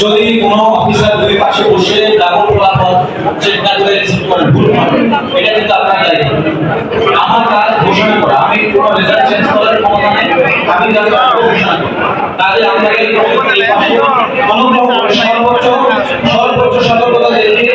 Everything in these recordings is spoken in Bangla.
যদি কোনো অফিসার দুই পাশে বসে চেষ্টা করে আমার কাজ ঘোষণা করা আমি তাহলে আপনাকে সর্বোচ্চ সতর্কতা দেখিয়ে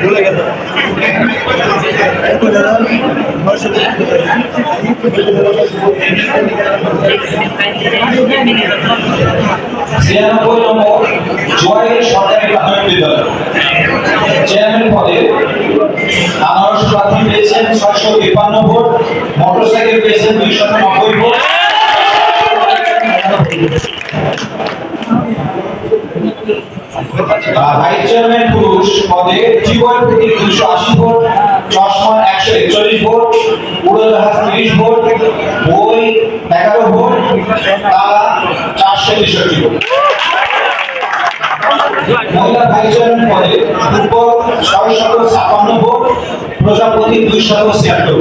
ভুলে গেল ছিয়ানব্বই নম্বর জোয়ারের সরকারি প্রাথমিক চেয়ারম্যান পদে আনারস প্রার্থী পেয়েছেন ছয়শো তিপ্পান্ন ভোট, মোটরসাইকেল পেয়েছেন দুইশো নব্বই ভোট। চশমা একশো একচল্লিশ ভোট উড়োজাহাজ ভোট, বই চারশো তেষট্টি ভোট। মহিলা ভাইস চেয়ারম্যান পদে প্রজাপতি দুই শত ছিয়াত্তর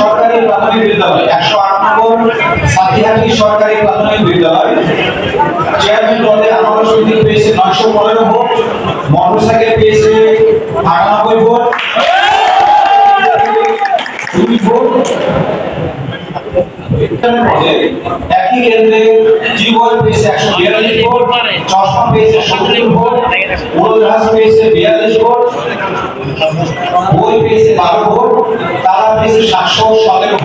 সরকারি প্রাথমিক বিদ্যালয়, একশো আট নম্বর সাথীহাটি সরকারি প্রাথমিক বিদ্যালয়। চেয়ারম্যান পদে আমার সমিতি পেয়েছে নয়শো পনেরো ভোট মোটরসাইকেল পেয়েছে আটানব্বই ভোট দুই ভোট একই কেন্দ্রে জীবন পেয়েছে একশো বিয়াল্লিশ ভোট চশমা পেয়েছে সত্তর ভোট উড়োজাহাজ পেয়েছে বিয়াল্লিশ ভোট বই পেয়েছে বারো ভোট তারা পেয়েছে সাতশো সতেরো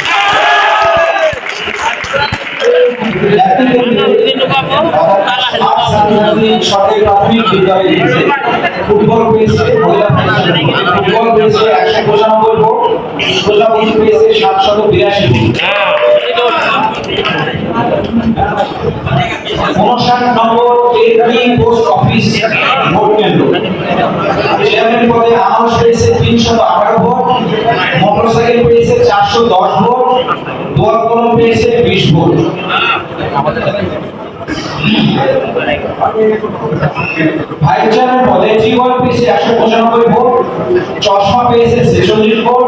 সরকারি প্রাথমিক বিদ্যালয় ফুটবল পেয়েছে ফুটবল পেয়েছে একশো পঁচানব্বই ভোট পেয়েছে সাতশত বিরাশি ভোট কেন্দ্র। পদে জীবন পেয়েছে একশো পঁচানব্বই ভোট, চশমা পেয়েছে ছেচল্লিশ ভোট,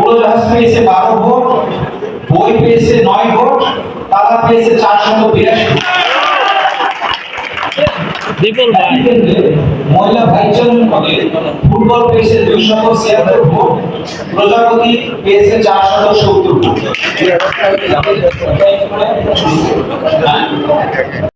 উড়োজাহাজ পেয়েছে বারো ভোট, বই পেয়েছে নয় ভোট, তালা পেয়েছে চারশত বিরাশি বিপুল ভাই। মহিলা ভাইচন পদে ফুটবল পেয়েছে দুইশত ছিয়াত্তর ভোট। প্রজাপতি পেয়েছে চারশত সত্তর ভোট।